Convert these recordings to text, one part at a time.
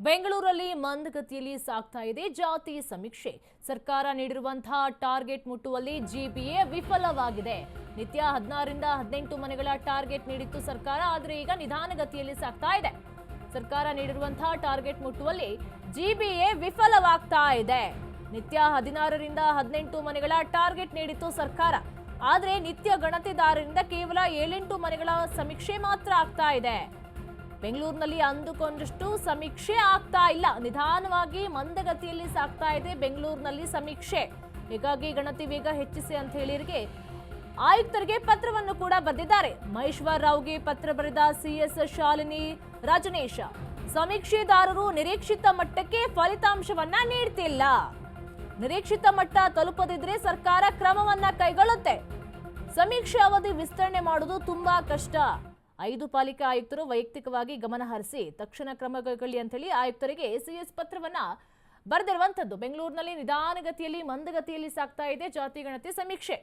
ಬೆಂಗಳೂರಲ್ಲಿ ಮಂದಗತಿಯಲ್ಲಿ ಸಾಗ್ತಾ ಇದೆ ಜಾತಿ ಸಮೀಕ್ಷೆ. ಸರ್ಕಾರ ನೀಡಿರುವಂತಹ ಟಾರ್ಗೆಟ್ ಮುಟ್ಟುವಲ್ಲಿ ಜಿಬಿಎ ವಿಫಲವಾಗಿದೆ. ನಿತ್ಯ ಹದಿನಾರರಿಂದ ಹದಿನೆಂಟು ಮನೆಗಳ ಟಾರ್ಗೆಟ್ ನೀಡಿತ್ತು ಸರ್ಕಾರ, ಆದರೆ ಈಗ ನಿಧಾನಗತಿಯಲ್ಲಿ ಸಾಗ್ತಾ ಇದೆ. ಸರ್ಕಾರ ನೀಡಿರುವಂತಹ ಟಾರ್ಗೆಟ್ ಮುಟ್ಟುವಲ್ಲಿ ಜಿಬಿಎ ವಿಫಲವಾಗ್ತಾ ಇದೆ. ನಿತ್ಯ ಹದಿನಾರರಿಂದ ಹದಿನೆಂಟು ಮನೆಗಳ ಟಾರ್ಗೆಟ್ ನೀಡಿತ್ತು ಸರ್ಕಾರ. ಆದರೆ ನಿತ್ಯ ಗಣತಿದಾರರಿಂದ ಕೇವಲ ಏಳೆಂಟು ಮನೆಗಳ ಸಮೀಕ್ಷೆ ಮಾತ್ರ ಆಗ್ತಾ ಇದೆ. ಬೆಂಗಳೂರಿನಲ್ಲಿ ಅಂದುಕೊಂಡಷ್ಟು ಸಮೀಕ್ಷೆ ಆಗ್ತಾ ಇಲ್ಲ. ನಿಧಾನವಾಗಿ ಮಂದಗತಿಯಲ್ಲಿ ಸಾಗ್ತಾ ಇದೆ ಬೆಂಗಳೂರಿನಲ್ಲಿ ಸಮೀಕ್ಷೆ. ಹೀಗಾಗಿ ಗಣತಿ ವೇಗ ಹೆಚ್ಚಿಸಿ ಅಂತ ಹೇಳಿರಿಗೆ ಆಯುಕ್ತರಿಗೆ ಪತ್ರವನ್ನು ಕೂಡ ಬರೆದಿದ್ದಾರೆ. ಮಹೇಶ್ವರ್ ರಾವ್ಗೆ ಪತ್ರ ಬರೆದ ಸಿಎಸ್ ಶಾಲಿನಿ ರಾಜನೇಶ, ಸಮೀಕ್ಷೆದಾರರು ನಿರೀಕ್ಷಿತ ಮಟ್ಟಕ್ಕೆ ಫಲಿತಾಂಶವನ್ನ ನೀಡ್ತಿಲ್ಲ. ನಿರೀಕ್ಷಿತ ಮಟ್ಟ ತಲುಪದಿದ್ರೆ ಸರ್ಕಾರ ಕ್ರಮವನ್ನ ಕೈಗೊಳ್ಳುತ್ತೆ. ಸಮೀಕ್ಷೆ ಅವಧಿ ವಿಸ್ತರಣೆ ಮಾಡುವುದು ತುಂಬಾ ಕಷ್ಟ. ಐದು ಪಾಲಿಕೆ ಆಯುಕ್ತರು ವೈಯಕ್ತಿಕವಾಗಿ ಗಮನ ಹರಿಸಿ ತಕ್ಷಣ ಕ್ರಮ ಕೈಗೊಳ್ಳಿ ಅಂತ ಹೇಳಿ ಆಯುಕ್ತರಿಗೆ ಸಿಎಸ್ ಪತ್ರವನ್ನ ಬರೆದಿರುವಂತದ್ದು ಬೆಂಗಳೂರಿನಲ್ಲಿ ನಿಧಾನಗತಿಯಲ್ಲಿ ಮಂದಗತಿಯಲ್ಲಿ ಸಾಗ್ತಾ ಇದೆ ಜಾತಿ ಗಣತಿ ಸಮೀಕ್ಷೆ.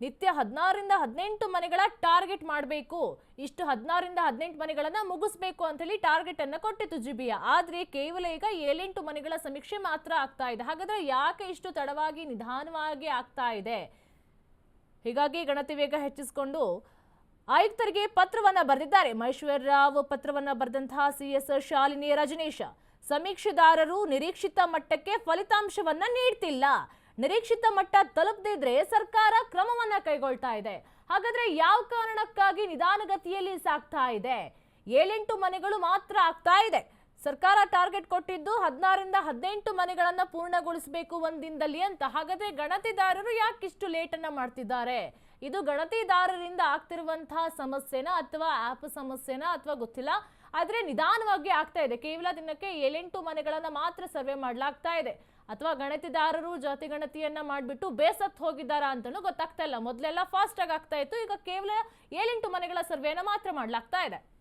ನಿತ್ಯ ಹದಿನಾರರಿಂದ ಹದಿನೆಂಟು ಮನೆಗಳ ಟಾರ್ಗೆಟ್ ಮಾಡಬೇಕು. ಇಷ್ಟು ಹದಿನಾರರಿಂದ ಹದಿನೆಂಟು ಮನೆಗಳನ್ನು ಮುಗಿಸ್ಬೇಕು ಅಂತ ಹೇಳಿ ಟಾರ್ಗೆಟ್ ಅನ್ನ ಕೊಟ್ಟಿತ್ತು ಜಿಬಿಯ ಆದರೆ ಕೇವಲ ಈಗ ಏಳೆಂಟು ಮನೆಗಳ ಸಮೀಕ್ಷೆ ಮಾತ್ರ ಆಗ್ತಾ ಇದೆ. ಹಾಗಾದ್ರೆ ಯಾಕೆ ಇಷ್ಟು ತಡವಾಗಿ ನಿಧಾನವಾಗಿ ಆಗ್ತಾ ಇದೆ? ಹೀಗಾಗಿ ಗಣತಿ ವೇಗ ಹೆಚ್ಚಿಸಿಕೊಂಡು ಆಯುಕ್ತರಿಗೆ ಪತ್ರವನ್ನ ಬರೆದಿದ್ದಾರೆ. ಮಹೇಶ್ವರ ರಾವ್ ಪತ್ರವನ್ನ ಬರೆದಂತಹ ಸಿಎಸ್ ಶಾಲಿನಿ ರಜನೀಶ, ಸಮೀಕ್ಷೆದಾರರು ನಿರೀಕ್ಷಿತ ಮಟ್ಟಕ್ಕೆ ಫಲಿತಾಂಶವನ್ನ ನೀಡ್ತಿಲ್ಲ. ನಿರೀಕ್ಷಿತ ಮಟ್ಟ ತಲುಪದಿದ್ರೆ ಸರ್ಕಾರ ಕ್ರಮವನ್ನ ಕೈಗೊಳ್ತಾ ಇದೆ. ಹಾಗಾದ್ರೆ ಯಾವ ಕಾರಣಕ್ಕಾಗಿ ನಿಧಾನಗತಿಯಲ್ಲಿ ಸಾಗ್ತಾ ಇದೆ? ಏಳೆಂಟು ಮನೆಗಳು ಮಾತ್ರ ಆಗ್ತಾ ಇದೆ. ಸರ್ಕಾರ ಟಾರ್ಗೆಟ್ ಕೊಟ್ಟಿದ್ದು ಹದಿನಾರರಿಂದ ಹದಿನೆಂಟು ಮನೆಗಳನ್ನ ಪೂರ್ಣಗೊಳಿಸಬೇಕು ಒಂದಿನದಲ್ಲಿ ಅಂತ. ಹಾಗಾದ್ರೆ ಗಣತಿದಾರರು ಯಾಕಿಷ್ಟು ಲೇಟನ್ನ ಮಾಡ್ತಿದ್ದಾರೆ? ಇದು ಗಣತಿದಾರರಿಂದ ಆಗ್ತಿರುವಂತಹ ಸಮಸ್ಯೆನಾ ಅಥವಾ ಆಪ್ ಸಮಸ್ಯೆನಾ ಅಥವಾ ಗೊತ್ತಿಲ್ಲ. ಆದರೆ ನಿಧಾನವಾಗಿ ಆಗ್ತಾ ಇದೆ. ಕೇವಲ ದಿನಕ್ಕೆ ಏಳೆಂಟು ಮನೆಗಳನ್ನು ಮಾತ್ರ ಸರ್ವೆ ಮಾಡಲಾಗ್ತಾ ಇದೆ. ಅಥವಾ ಗಣತಿದಾರರು ಜಾತಿ ಗಣತಿಯನ್ನ ಮಾಡಿಬಿಟ್ಟು ಬೇಸತ್ತು ಹೋಗಿದ್ದಾರಾ ಅಂತಲೂ ಗೊತ್ತಾಗ್ತಾ ಇಲ್ಲ. ಮೊದಲೆಲ್ಲ ಫಾಸ್ಟ್ ಆಗಿ ಆಗ್ತಾ ಇತ್ತು. ಈಗ ಕೇವಲ ಏಳೆಂಟು ಮನೆಗಳ ಸರ್ವೇನ ಮಾತ್ರ ಮಾಡ್ಲಾಗ್ತಾ ಇದೆ.